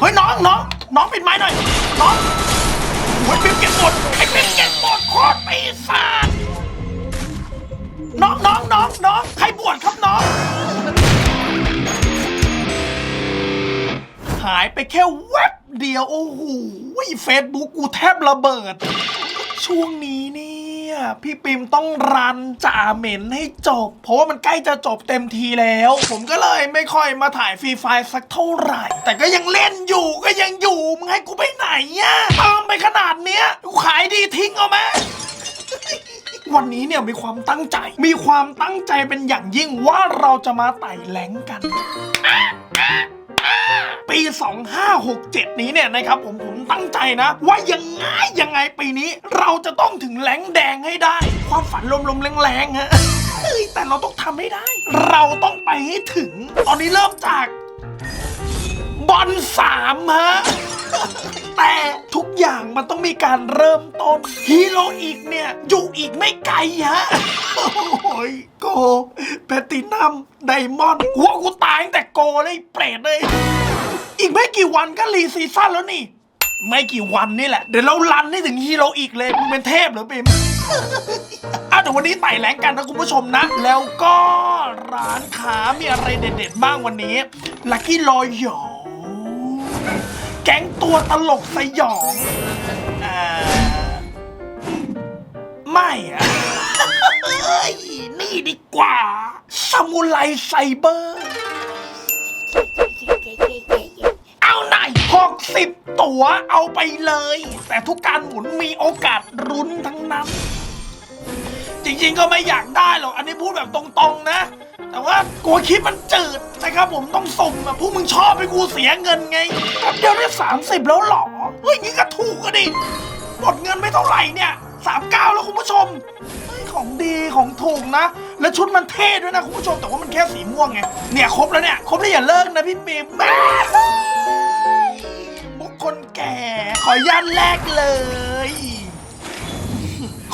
เฮ้ยน้องน้องน้องปิดไม้หน่อยน้องโอ้ยปิมเก็บหมดไอ้ปิมเก็บหมดโคตรปีศาจน้องน้องน้องน้องใครบวชครับน้อง หายไปแค่แวบเดียวโอ้โหเฟซบุ๊กกูแทบระเบิด ช่วงนี้เนี่ย พี่ปิมต้องรันจ่าเหม็นให้จบ เพราะว่ามันใกล้จะจบเต็มทีแล้ว ผมก็เลยไม่ค่อยมาถ่ายฟรีไฟสักเท่าไหร่ แต่ก็ยังเล่นอยู่ก็ยังอยู่มึงให้กูไปไหนอะตามไปขนาดเนี้ยกูขายดีทิ้งเอาไหมวันนี้เนี่ยมีความตั้งใจ มีความตั้งใจเป็นอย่างยิ่งว่าเราจะมาไต่แหลงกันปี 2567 นี้เนี่ยนะครับผมผม ตั้งใจนะ ว่ายังไงยังไงปีนี้ เราจะต้องถึงแหลงแดงให้ได้ ความฝันลมๆแรงๆฮะเฮ้ยแต่เราต้องทำให้ได้ เราต้องไปให้ถึง ตอนนี้เริ่มจาก บอลสามฮะ แต่ทุกอย่างมันต้องมีการเริ่มต้นฮีโร่อีกเนี่ย อยู่อีกไม่ไกลฮะ โอ้ยโกแพตตินัมไดมอนด์กูว่ากูตายตั้งแต่โกเลยไอ้เปรตเลย อีกไม่กี่วันก็รีซีซั่นแล้วนี่ ไม่กี่วันนี่แหละ เดี๋ยวเราลันให้ถึงฮีโร่อีกเลยมึงเป็นเทพเหรอปิม อะเดี๋ยววันนี้ไต่แหลงกันนะคุณผู้ชมนะ แล้วก็ร้านค้ามีอะไรเด็ดๆบ้างวันนี้ลักกี้ลอยหยองแก๊งตัวตลกสยองอ่าไม่อะเอ้ยนี่ดีกว่าซามูไรไซเบอร์เอ 60 ตัวเอาไปเลย แต่ทุกการหมุนมีโอกาสรุนทั้งนั้น จริงๆก็ไม่อยากได้หรอก อันนี้พูดแบบตรงๆนะ แต่ว่ากลัวคิดมันจืดในะครับผมต้องส่งแบบพวกมึงชอบไปกูเสียเงินไงแป๊บเดียวได้ 30 แล้วหรอ เฮ้ยนี่ก็ถูกก็ดิหมดเงินไม่เท่าไหร่เนี่ย39 แล้วคุณผู้ชมของดีของถูกนะ และชุดมันเท่ด้วยนะคุณผู้ชมแต่ว่ามันแค่สีม่วงไงเนี่ยครบแล้วเนี่ย ครบแล้วอย่าเลิกนะพี่ปิ๊มแม่ แก ขออนุญาตแรกเลย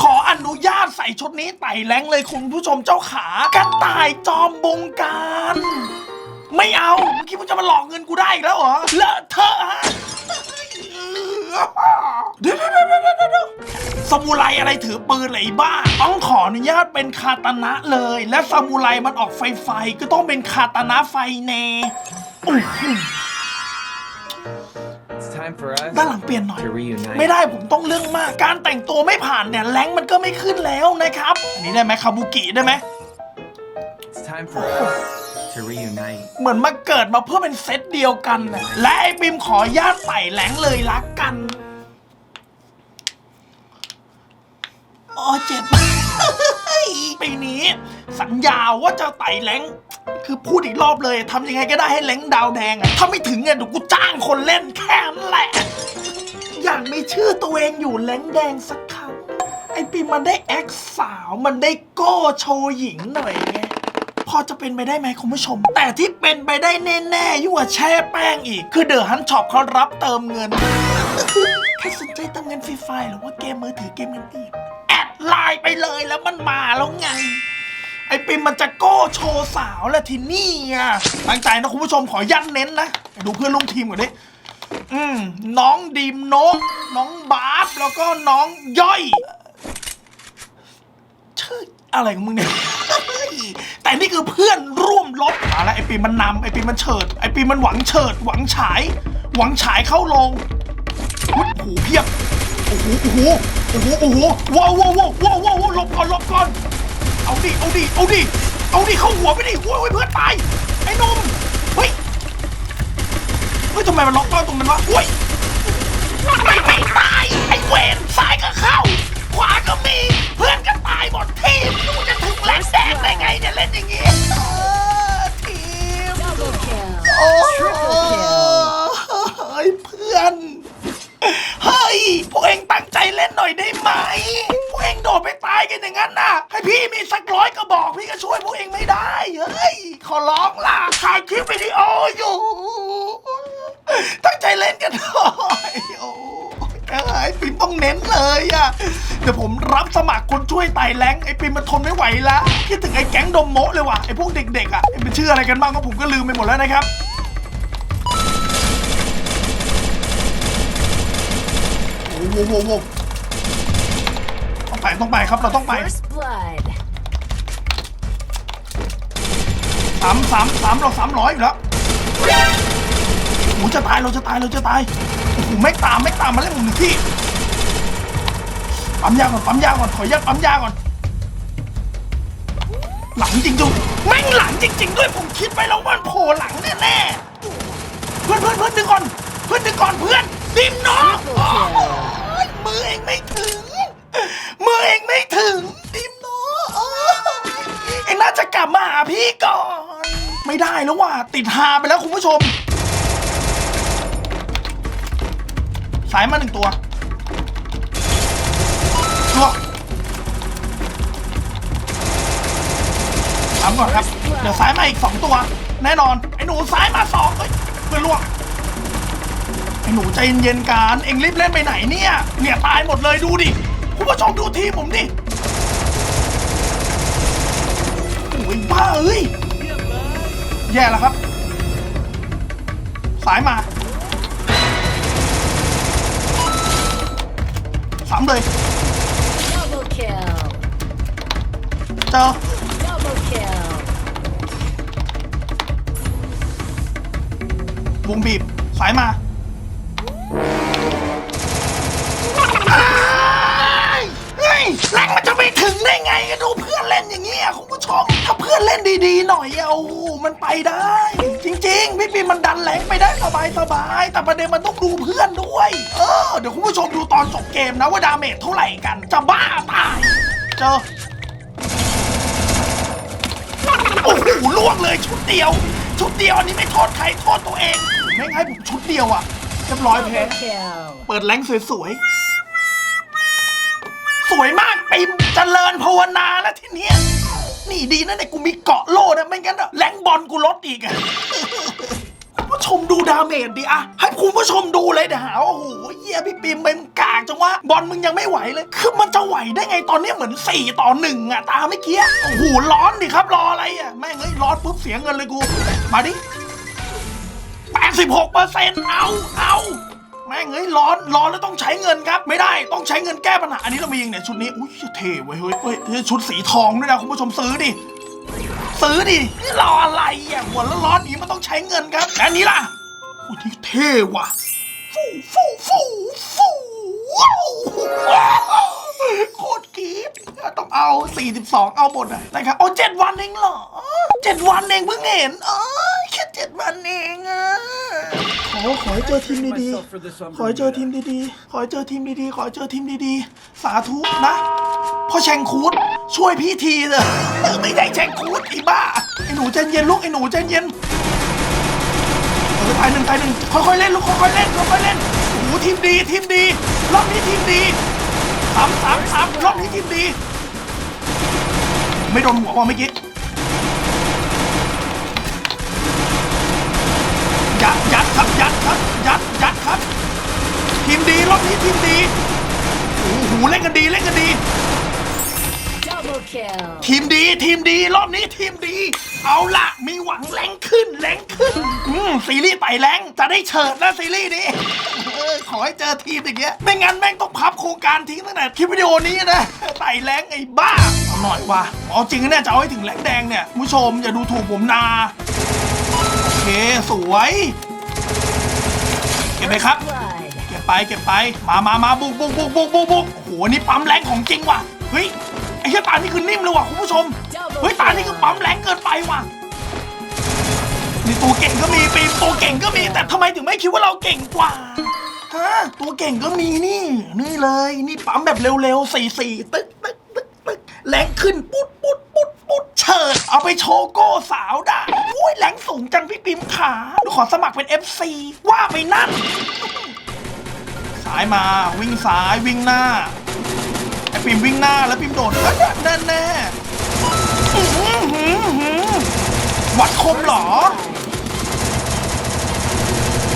ขออนุญาตใส่ชุดนี้ไต่แรงเลยคุณผู้ชมเจ้าขากระต่ายจอมบงการ ไม่เอาเมื่อกี้มึงจะมาหลอกเงินกูได้อีกแล้วเหรอเลอะเทอะฮะเดี๋ยวเดี๋ยวเดี๋ยวเดี๋ยวเดี๋ยวสมุไรอะไรถือปืนเลยไอ้บ้า ต้องขออนุญาตเป็นคาตานะเลย และสมุไรมันออกไฟไฟก็ต้องเป็นคาตานะไฟเนอื้อหื ด้านหลังเปลี่ยนหน่อย to reunite. ไม่ได้ผมต้องเรื่องมาก การแต่งตัวไม่ผ่านเนี่ยแรงมันก็ไม่ขึ้นแล้วนะครับ อันนี้ได้ไหมคาบุกิได้ไหม It's time for us to reunite. เหมือนมาเกิดมาเพื่อเป็นเซตเดียวกันน่ะและไอ้บิมขอญาตไต่แหลงเลยรักกัน อ๋อเจ็บ ปีนี้ สัญญาว่าจะไต่แหลงคือพูดอีกรอบเลยทำยังไงก็ได้ให้แหลงดาวแดงอะถ้าไม่ถึงเนี่ยเดี๋ยวกูจ้างคนเล่นแค่นั้นแหละ อยากมีชื่อตัวเองอยู่แหลงแดงสักครั้ง ไอปีมันได้แอคสาวมันได้โก้โชว์หญิงหน่อยไงพอจะเป็นไปได้ไหมคุณผู้ชม แต่ที่เป็นไปได้แน่ๆยิ่งกว่าแช่แป้งอีก คือเดอะฮันช็อปเขารับเติมเงิน ใครสนใจเติมเงินฟรีไฟล์หรือว่าเกมมือถือเกมอื่นๆแอด ไลน์ไปเลยแล้วมันมาแล้วไง ไอปิมมันจะโก้โชว์สาวแล้วทีนี่อะตั้งใจนะคุณผู้ชมขอยันเน้นนะไปดูเพื่อนร่วมทีมก่อนดิอืมน้องดีมโนกน้องบาสแล้วก็น้องย่อยชื่ออะไรของมึงเนี่ย แต่นี่คือเพื่อนร่วมรบมาแล้วไอปีมันนำไอปีมันเฉิด ไอปีมันหวังเฉิด หวังฉาย หวังฉายเข้าลงโอ้โหเพียบ โอ้โหโอ้โหโอ้โหโอ้โหว้าวว้าวว้าวว้าวว้าวหลบก่อนหลบก่อน เอาดิเอาดิเอาดิเอาดิเข้าหัวไปดิโอ้ยเพื่อนตายไอ้หนมเฮ้ยเฮ้ยทำไมมันล็อกเป้าตรงมันวะอุ้ยไม่ไม่ตายไอ้เวนซ้ายก็เข้า ขวาก็มี เพื่อนก็ตายหมดทีมดูจะถึงแลนแดงได้ไงเนี่ยเล่นอย่างงี้เออทีม Double kill. โอ้เฮ้ยเพื่อน เฮ้ย พวกเองตั้งใจเล่นหน่อยได้ไหม พวกเองโดดไปตายกันอย่างนั้นน่ะ ให้พี่มีสักร้อยกระบอกพี่ก็ช่วยพวกเองไม่ได้ เฮ้ย ขอร้องล่ะถ่ายคลิปวิดีโออยู่ ตั้งใจเล่นกันหน่อยโอ้ไอ้ปิมต้องเน้นเลยอะเดี๋ยวผมรับสมัครคนช่วยไต่แรงไอ้ปิมมันทนไม่ไหวแล้วคิดถึงไอ้แก๊งดมโมะเลยว่ะไอ้พวกเด็กๆอะไอ้มันชื่ออะไรกันบ้างก็ผมก็ลืมไปหมดแล้วนะครับ โอ้โหโอ้โหต้องไปต้องไปครับเราต้องไป First blood. สามสามสามเราสามร้อยอยู่แล้วโอ้จะตายเราจะตายเราจะตายโอ้โหไม่ตามไม่ตามมาเล่นหนึ่งที่ปั๊มยาก่อนปั๊มยาก่อนขออนุญาตปั๊มยาก่อน หลังจริงจุแม่งหลังจริง ๆ ด้วยผมคิดไปแล้วว่ามันโผล่หลังแน่ๆเพื่อนเพื่อนเพื่อนดึงก่อนเพื่อนดึงก่อนเพื่อนดิมเนาะโอ้ย มือเองไม่ถึง มือเองไม่ถึง ดิมเนาะโอ้ยเองน่าจะกลับมาหาพี่ก่อน ไม่ได้แล้วว่ะติดหาไปแล้วคุณผู้ชม สายมาหนึ่งตัวลวทำก่อนครับ เดี๋ยวซ้ายมาอีกสองตัว แน่นอน ไอ้หนูซ้ายมาสองเฮ้ยเพื่อนลวก ไอ้หนูใจเย็นๆการเอ็งรีบเล่นไปไหนเนี่ย เนี่ยตายหมดเลยดูดิคุณผู้ชมดูทีผมดิโอ้ยบ้าเอ้ยแย่แล้วครับ สายมาสามเลยเจอวงบีบสายมา แรงมันจะไม่ถึงได้ไงอะดูเพื่อนเล่นอย่างเงี้ยคุณผู้ชมถ้าเพื่อนเล่นดีๆหน่อยอะโอ้โหมันไปได้ จริงๆพี่ปีมันดันแรงไปได้สบายๆแต่ประเด็นมันต้องดูเพื่อนด้วย เออเดี๋ยวคุณผู้ชมดูตอนจบเกมนะว่าดาเมจเท่าไหร่กัน จะบ้าตายเจอโอ้โหล่วงเลยชุดเดียว ชุดเดียวอันนี้ไม่โทษใครโทษตัวเองไม่งให้ผมชุดเดียวอะเรียบร้อยแพ้เปิดแรงสวยๆสวยมาก เจริญภาวนาแล้วทีเนี้ยนี่ดีนะเนี่ยกูมีเกาะโล่นะไม่งั้นอะแรงบอลกูลดอีกอะ คุณผู้ชมดูดาเมจดิอะให้คุณผู้ชมดูเลยเดี๋ยวหาว่าโอ้โหเหี้ยพี่ปิมเป็นกากจังวะบอลมึงยังไม่ไหวเลย คือมันจะไหวได้ไงตอนนี้เหมือน 4 ต่อหนึ่งอะตาไม่เกี้ยโอ้โหร้อนดิครับ รออะไรอะแม่งเอ้ยร้อนปุ๊บเสียเงินเลยกู มาดิ86เปอร์เซ็นต์เอาเอา แม่งเอ้ยร้อนร้อนแล้วต้องใช้เงินครับ ไม่ได้ต้องใช้เงินแก้ปัญหาอันนี้เรามีองเนี่ยชุดนี้อุ้ยเท่เว้ยเฮ้ยเฮ้ยชุดสีทองด้วยนะคุณผู้ชมซื้อดิซื้อดินี่รออะไรอะหัวแล้วร้อนนี้มันต้องใช้เงินครับและอันนี้ล่ะอุ้ยนี่เท่ว่ะฟูฟูฟูฟูว้าว โคตรกรี๊ดต้องเอา 42 เอาหมดอะนะครับ เอาเจ็ดวันเองเหรอเจ็ดวันเองเพิ่งเห็น เออแค่เจ็ดวันเองอะขอขอให้เจอทีมดีๆ ขอให้เจอทีมดีๆ ขอให้เจอทีมดีๆ ขอให้เจอทีมดีๆ สาธุนะพ่อแชงคูดช่วยพี่ทีเถอะไม่ได้แชงคูดอ้บ้าไอ้หนูใจเย็นลูกไอ้หนูใจเย็นตายหนึ่งตายหนึ่งค่อยๆเล่นลูกค่อยๆเล่นค่อยๆเล่นโอ้ทีมดีทีมดีรอบนี้ทีมดี สามสามสามรอบนี้ทีมดี ไม่โดนหัวว่าเมื่อกี้ยัดยัดครับยัดครับยัดยัดครับ ทีมดีรอบนี้ทีมดีโอ้โหเล่นกันดีเล่นกันดี kill. ทีมดีทีมดีรอบนี้ทีมดี เอาละมีหวังแรงขึ้นแรงขึ้นอืมซีรีส์ไต่แรงจะได้เฉิดแล้วซีรีส์นี้เออขอให้เจอทีมอย่างเงี้ยไม่งั้นแม่งต้องพับโครงการทิ้งตั้งแต่คลิปวิดีโอนี้นะไต่แรงไอ้บ้าเอาหน่อยว่ะเอาจริงนะเนี่ยจะเอาให้ถึงแรงแดงเนี่ยคุณผู้ชมอย่าดูถูกผมนาโอเคสวยเก็บไปครับ Blood. เก็บไปเก็บไปมามามาบุกบุกบุกบุกบุกบุกโอ้โหนี่ปั๊มแรงของจริงว่ะเฮ้ย อ้เหี้ยตานี่คือนิ่มเลยว่ะคุณผู้ชม เฮ้ยตานี่คือปั๊มแรงเกินไปว่ะนี่ตัวเก่งก็มีปีตัวเก่งก็มี แต่ทำไมถึงไม่คิดว่าเราเก่งกว่าฮะตัวเก่งก็มีนี่ นี่เลย นี่ปั๊มแบบเร็วๆสี่สี่ตึ๊กตึ๊กตึ๊กตึ๊กแรงขึ้นปุ๊ดปุ๊ดปุ๊ดปุ๊ดเฉิดเอาไปโชว์โก้สาวได้อุ้ยแรงสูงจังพี่ปิมขาขอสมัครเป็น FC ว่าไปนั่น ซ้ายมาวิ่งซ้ายวิ่งหน้า ปิมวิ่งหน้าแล้วปิมโดดเอ้ยแน่แน่วัดคมเหรอ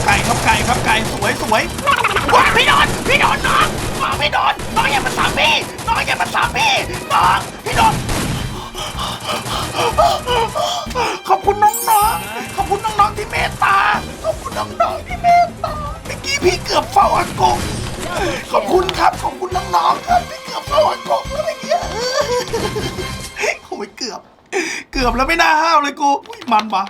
ไก่ครับไก่ครับไก่สวยสวยว้าพี่โดนพี่โดนน้องน้องพี่โดนน้องอย่ามาสามพี่น้องอย่ามาสามพี่น้องพี่โดนขอบคุณน้องๆ ขอบคุณน้องๆที่เมตตา ขอบคุณน้องๆที่เมตตาเมื่อกี้พี่เกือบเฝ้าอากง ขอบคุณครับ ขอบคุณน้องๆครับที่เกือบสวรรค์กบแล้วเมื่อกี้โอ้ยเกือบ เกือบแล้วไม่น่าห้าวเลยกูอุ๊ยมันปะ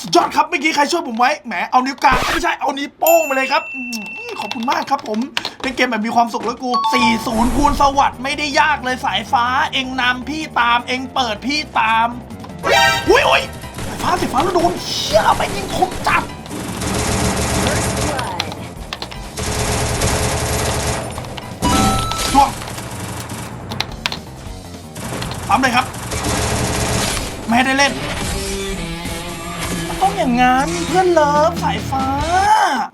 สุดยอดครับเมื่อกี้ใครช่วยผมไว้แหมเอานิ้วกลางไม่ใช่เอานิ้วโป้งมาเลยครับอื้อหือขอบคุณมากครับผมเล่นเกมแบบมีความสุขแล้วกู 40 คูณสวัสด์ไม่ได้ยากเลยสายฟ้า เองนำพี่ตาม เองเปิดพี่ตามอุ้ยอุ้ยสายฟ้าสายฟ้าแล้วโดนเชี่ยไม่ยิงคมจับ ปั๊มเลยครับ ไม่ให้ได้เล่นมันต้องอย่างงั้นเพื่อนเลิฟสายฟ้า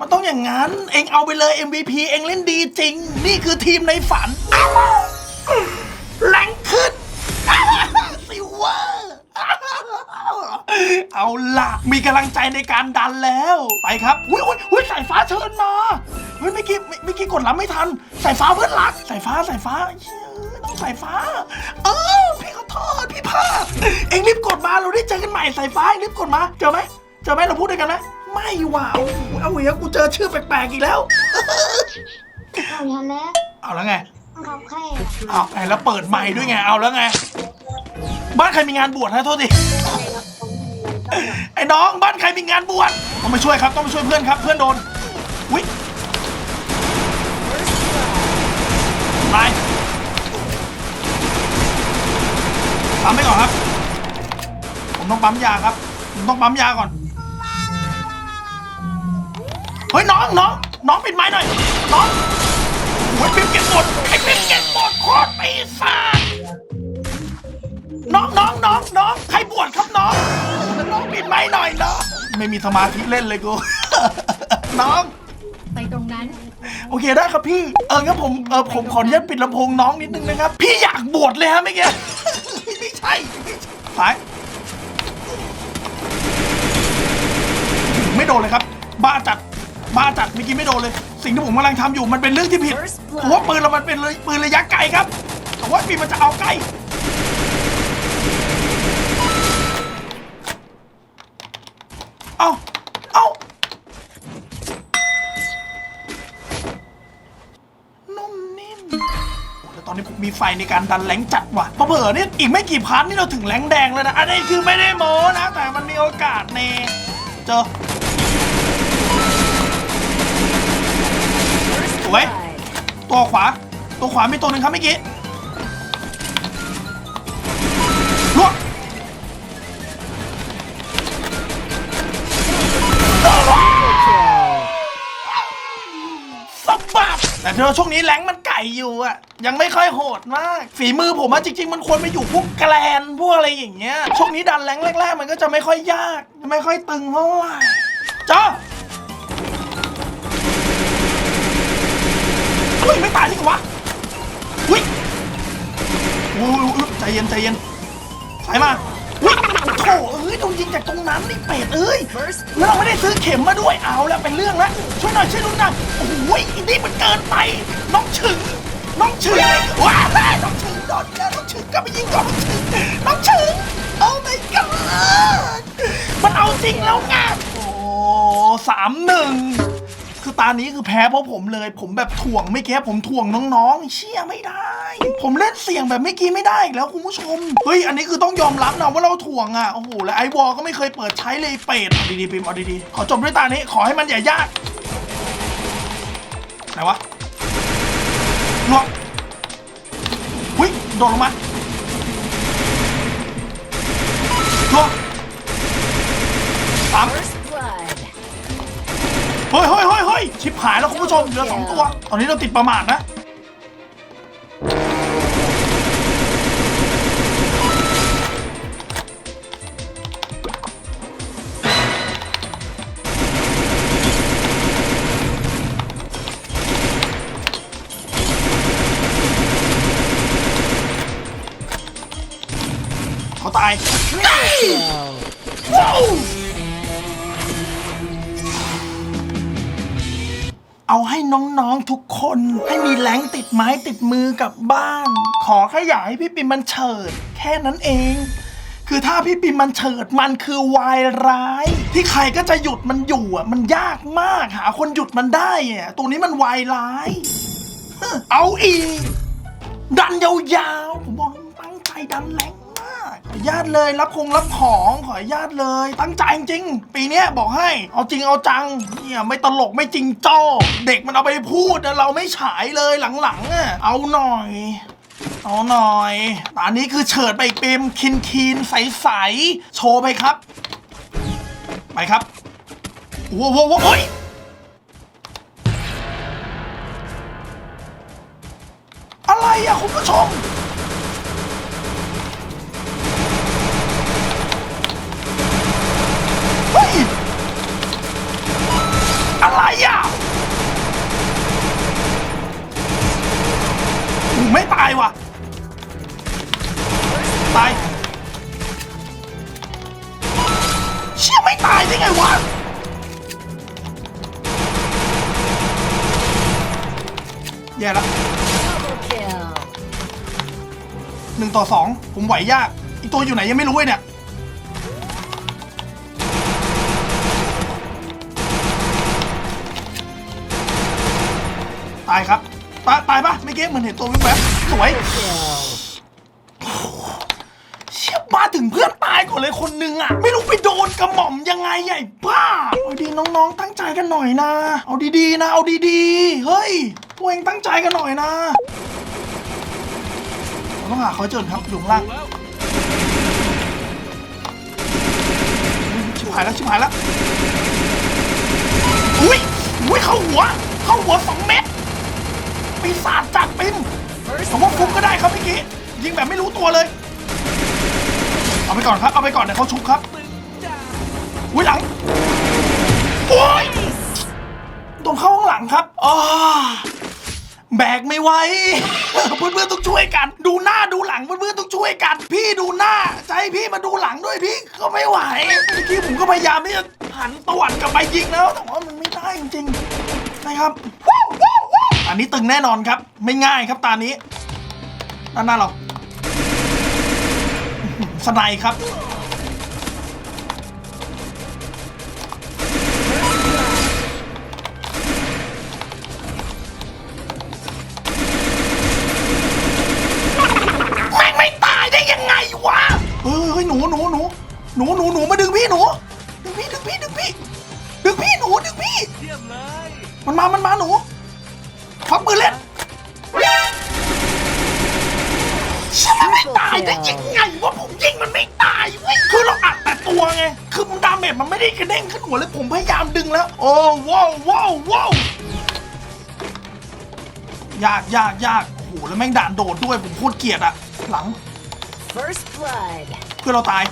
มันต้องอย่างงั้น เองเอาไปเลย MVP เองเล่นดีจริง นี่คือทีมในฝันแรงขึ้นซิลเวอร์เอาล่ะมีกำลังใจในการดันแล้ว ไปครับอุ้ยอุ้ยอุ้ยสายฟ้าเชิญมาเฮ้ยเมื่อกี้เมื่อเมื่อกี้กดรับไม่ทัน สายฟ้าเพื่อนรักสายฟ้าสายฟ้าเสายฟ้า เออพี่ขอโทษพี่พลาดเอ็งรีบกดมาเราได้เจอกันใหม่สายฟ้าเอ็งรีบกดมา เจอไหมเจอไหมเราพูดด้วยกันไหมไม่ว่ะโอ้โหเอาเหี้ยกูเจอชื่อแปลกๆอีกแล้ว เอาอย่างนั้นเอาแล้วไงเขาแค่เอาไงแล้วเปิดใหม่ด้วยไง เอาแล้วไง บ้านใครมีงานบวชฮะโทษทีไอ้น้องบ้านใครมีงานบวชต้องมาช่วยครับต้องมาช่วยเพื่อนครับ เพื่อนโดนวิตาย ปั๊มไปก่อนครับ ผมต้องปั๊มยาครับผมต้องปั๊มยาก่อน เฮ้ยน้องน้องน้องปิดไม้หน่อย น้องโอ้ยเป็นเก็บหมดไอ้เป็นเก็บหมดโคตรปีศาจน้องน้องน้องน้องใครบวชครับน้องน้องปิดไม้หน่อยน้องไม่มีสมาธิเล่นเลยกูน้อง ไปตรงนั้น โอเคได้ครับพี่ เอองั้นผมเออผมขออนุญาตปิดลำโพงน้องนิดนึงนะครับ พี่อยากบวชเลยฮะเมื่อกี้ ไม่ใช่สาย ไม่โดนเลยครับ บ้าจัด บ้าจัดเมื่อกี้ไม่โดนเลย สิ่งที่ผมกำลังทำอยู่มันเป็นเรื่องที่ผิด First blood เพราะว่าปืนเรามันเป็นเลยปืนระยะไกลครับ แต่ว่าปีมันจะเอาใกล้ เอาเอานุ่มนิ่มโอ้แล้วตอนนี้ผ มีไฟในการดันแรงจัดว่ะเผลอๆนี่อีกไม่กี่พันนี่เราถึงแรงแดงแล้วนะ อันนี้คือไม่ได้โม้นะ แต่มันมีโอกาสเนเจอสวยตัวขวา ตัวขวามีตัวหนึ่งครับเมื่อกี้ลวกสบัดแต่เธอช่วงนี้แรงมัน ก่อยู่อะยังไม่ค่อยโหดมาก ฝีมือผมอะจริง ๆ มันควรไปอยู่พวกแกลนพวกอะไรอย่างเงี้ยช่วงนี้ดันแรงแรกๆ มันก็จะไม่ค่อยยากไม่ค่อยตึงเท่าไหร่จ้าเฮ้ยไม่ตายนี่กวะอุ้ยอุ้ยอุ๊ยใจเย็นใจเย็นสายมา โถเอ้ยโดนยิงจากตรงนั้นนี่เป็ดเอ้ยแล้วเราไม่ได้ซื้อเข็มมาด้วยเอาแล้วเป็นเรื่องแล้วช่วยหน่อยช่วยดูหน่อยโอ้ยอันนี้มันเกินไปน้องฉึงน้องฉึงว้าแม่น้องฉึงโดนแล้วน้องฉึงก็ไปยิงก่อนน้องฉึงน้องฉึงโอ้ my god มันเอาจริงแล้วไงโอ้สามหนึ่ง คือตานี้คือแพ้เพราะผมเลย ผมแบบถ่วงไม่แก้ผมถ่วงน้องๆ เชี่ยไม่ได้ ผมเล่นเสียงแบบเมื่อกี้ไม่ได้อีกแล้วคุณผู้ชม เฮ้ย อันนี้คือต้องยอมรับนะว่าเราถ่วงอะ โอ้โห และไอวอลก็ไม่เคยเปิดใช้เลยเป็ดเอาดีๆพิมพ์เอาดีๆ ขอจบด้วยตานี้ ขอให้มันอย่ายาก ไหนวะลวงหุ้ย โดดลงมาลวงสาม First. เฮ้ยเฮ้ยเฮ้ยเฮ้ยชิบหายแล้วคุณผู้ชมเหลือสองตัว ตอนนี้เราติดประมาทนะ น้องๆทุกคน ให้มีแรงติดไม้ติดมือกลับบ้าน ขอแค่อย่าให้พี่ปิมมันเฉิด แค่นั้นเอง คือถ้าพี่ปิมมันเฉิดมันคือวายร้าย ที่ใครก็จะหยุดมันอยู่อะมันยากมากหาคนหยุดมันได้อะตัวนี้มันวายร้ายเอาอีกดันยาวๆผมบอกตั้งใจดันแรง ญาตเลยรับคงรับของขออนุญาตเลย ตั้งใจจริง ปีเนี้ยบอกให้ เอาจริงเอาจังเนี่ยไม่ตลกไม่จริงจ้อเด็กมันเอาไปพูดนะเราไม่ฉายเลยหลังๆอะเอาหน่อยเอาหน่อยตอนนี้คือเฉิดไปอีกเปรมคินคีนใสๆโชว์ไปครับ ไปครับโว้โว้โว้เฮ้ยอะไรอะคุณผู้ชม อะไรอะไม่ตายว่ะ ตาย เชี่ยไม่ตายได้ไงวะแย่แล้วหนึ่งต่อสองผมไหวยาก อีกตัวอยู่ไหนยังไม่รู้เลยเนี่ยายครับ ตายตายปะไม่เก้เหมือนเห็นตัววิบแวบสวยเชี่ยมาถึงเพื่อนตายก่อนเลยคนหนึงอะไม่รู้ไปโดนกระหม่อมยังไงใหญ่บ้าเอาดีน้องๆ ตั้งใจกันหน่อยนะ เอาดีๆนะ เอาดีๆ เฮ้ยพวกเองตั้งใจกันหน่อยนะเราต้องหาเขาเจอครับอยู่ข้างล่างชิบหายแล้วชิบหายแล้วอุ้ยอุ้ยเข้าหัว เข้าหัวสองเม็ด ปีศาจจัดปิมผมว่าฟุกก็ได้ครับเมื่อกี้ยิงแบบไม่รู้ตัวเลย เอาไปก่อนครับ เอาไปก่อนเดี๋ยวเขาชุบครับ อุ้ยหลัง โอ้ยตรงเข้าข้างหลังครับอ๋อแบกไม่ไหว เพื่อนๆต้องช่วยกัน ดูหน้าดูหลังเพื่อนๆต้องช่วยกัน พี่ดูหน้าใจพี่มาดูหลังด้วยพี่ก็ไม่ไหวเมื่อกี้ผมก็พยายามที่จะหันตวันกลับไปยิงแล้วแต่ว่ามันไม่ได้จริงๆนะครับ อันนี้ตึงแน่นอนครับ ไม่ง่ายครับตานี้ด้านหน้าเราสไนด์ครับ แม่งไม่ตายได้ยังไงวะเฮ้ยเฮ้ยหนูหนูหนูหนูหนูหนูมาดึงพี่หนู ดึงพี่ดึงพี่ดึงพี่ ดึงพี่หนูดึงพี่ มันมา มันมาหนู ได้ยังไงวะผมยิงมันไม่ตายเว้ยคือเราอัดแต่ตัวไง คือมันดาเมจมันไม่ได้กระเด้งขึ้นหัวเลยผมพยายามดึงแล้ว โอ้ว้าวว้าวว้าวยากยากยากโอ้โหแล้วแม่งด่านโดดด้วยผมโคตรเกลียดอะหลัง First blood. เพื่อนเราตาย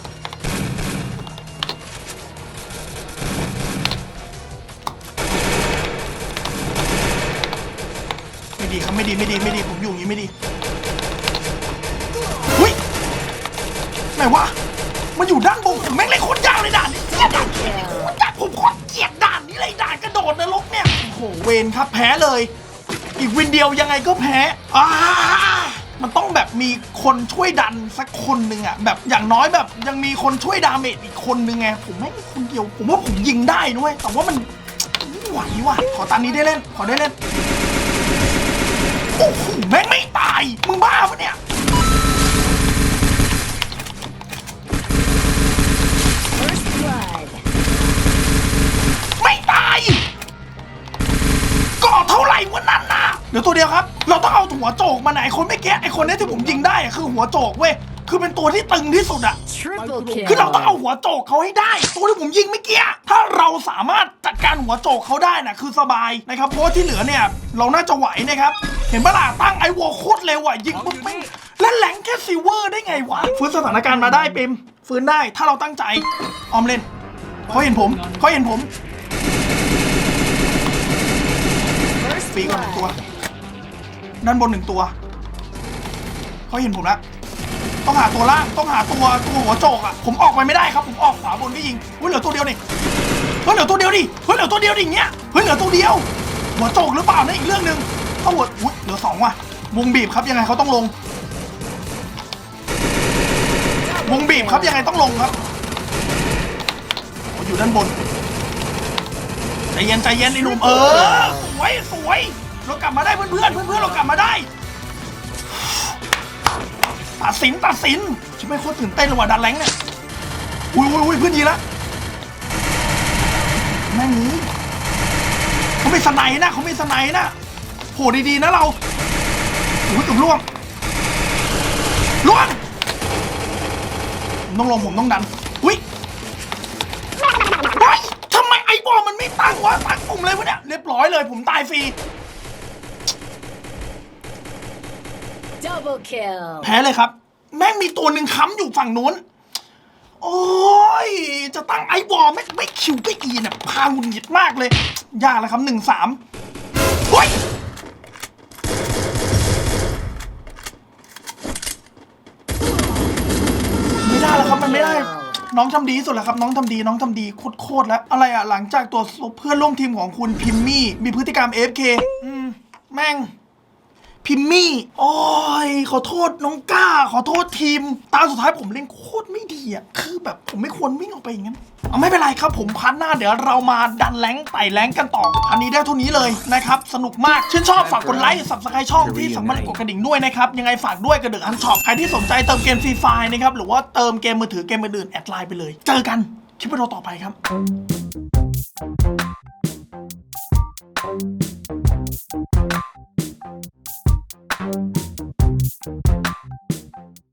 ไม่ดีครับไม่ดีไม่ดีไม่ดีผมอยู่อย่างนี้ไม่ดี ไหนวะ มันอยู่ด้านบนแม่งเล่นโคตรยากเลยด่านนี้เกียดด่านนี้โคตรยากผมโคตรเกลียดด่านนี้เลยด่านกระโดดนรกเนี่ย โอ้โห เวนครับแพ้เลย อีกวินเดียวยังไงก็แพ้อ่ามันต้องแบบมีคนช่วยดันสักคนหนึ่งอะแบบอย่างน้อยแบบยังมีคนช่วยดาเมจอีกคนหนึ่งไงผมไม่มีคนเดียว ผมว่าผมยิงได้ด้วย แต่ว่ามันไม่ไหวว่ะขอตานนี้ได้เล่น ขอได้เล่น โอ้โหแม่งไม่ตาย มึงบ้าปะเนี่ย นะเดี๋ยวตัวเดียวครับ เราต้องเอาหัวโจกมาไหนไอ้คนไม่แกไอ้คนเนี้ยที่ผมยิงได้อะคือหัวโจกเว้ย คือเป็นตัวที่ตึงที่สุดอะ Triple คือเราต้องเอา kill. หัวโจกเขาให้ได้ ตัวที่ผมยิงเมื่อกี้ ถ้าเราสามารถจัดการหัวโจกเขาได้นะคือสบายนะครับ เพราะว่าที่เหลือเนี่ย เราน่าจะไหวนะครับ เห็นปะล่ะตั้งไอ้วอลโคตรเร็วอะ ยิงปุ๊บแม่งและแหลงแค่ซิลเวอร์ได้ไงวะ ฟื้นสถานการณ์มาได้ปิมฟื้นได้ถ้าเราตั้งใจออมเล่นเขาเห็นผมเขาเห็นผม First ฟรีก่อนหนึ่งตัว blood. ด้านบนหนึ่งตัวเขาเห็นผมแล้วต้องหาตัวล่างต้องหาตัวตัวหัวโจกอะผมออกไปไม่ได้ครับผมออกขวาบนก็ยิงเฮ้ยเหลือตัวเดียวนี่เฮ้ยเหลือตัวเดียวดิเฮ้ยเหลือตัวเดียวดิอย่างเงี้ยเฮ้ยเหลือตัวเดียว หัวโจกหรือเปล่านั่อีกเรื่องหนึ่งเอาหัวอุ้ยเหลือสองว่ะวงบีบครับยังไงเขาต้องลงวงบีบครับยังไงต้องลงครับอยู่ด้านบนใจเย็นใจเย็นไอ้หนุ่มเออสวยสวย เรากลับมาได้เพื่อนเพื่อนเพื่อนเพื่อนเรากลับมาได้ตัดสินตัดสินฉันไม่โคตรตื่นเต้นเลยว่ะดันแรงเนี่ยอุ้ยอุ้ยอุ้ยเพื่อนยีละแม่งนี้เขาไม่สไนนะเขาไม่สไนนะโหดีๆนะเราอุ้ยเกับล่วงล่วงต้องลงผมต้องดันอุ้ยเฮ้ยทำไมไอ้บอมันไม่ตั้งวะตั้งปุ่มเลยวะเนี่ยเรียบร้อยเลยผมตายฟรี Double kill. แพ้เลยครับ แม่งมีตัวหนึ่งค้ำอยู่ฝั่งนู้น โอ้ย จะตั้งไอ้บอลไม่ไม่คิวไม่อีนี่ยพาหงุดหงิดมากเลย ยากแล้วครับหนึ่งสามเฮ้ยไม่ได้แล้วครับมันไม่ได้ น้องทำดีที่สุดแล้วครับ น้องทำดีน้องทำดีโคตรๆแล้ว อะไรอะหลังจากตัวเพื่อนร่วมทีมของคุณพิมมี่ มีพฤติกรรม AFK อืมแม่ง พิมมี่ โอ้ย ขอโทษน้องก้า ขอโทษทีม ตาสุดท้ายผมเล่นโคตรไม่ดีอะ คือแบบผมไม่ควรวิ่งออกไปอย่างนั้น เอาไม่เป็นไรครับผมพันหน้าเดี๋ยวเรามาดันแรงไต่แรงกันต่อพันนี้ได้เท่านี้เลยนะครับ สนุกมาก ชื่นชอบฝากกดไลค์สับสไครช่องที่สำคัญกดกระดิ่งด้วยนะครับ ยังไงฝากด้วยกระเดือกอันช็อป ใครที่สนใจเติมเกมฟรีไฟนะครับ หรือว่าเติมเกมมือถือเกมอื่นๆแอดไลน์ไปเลย เจอกันคลิปวิดีโอต่อไปครับ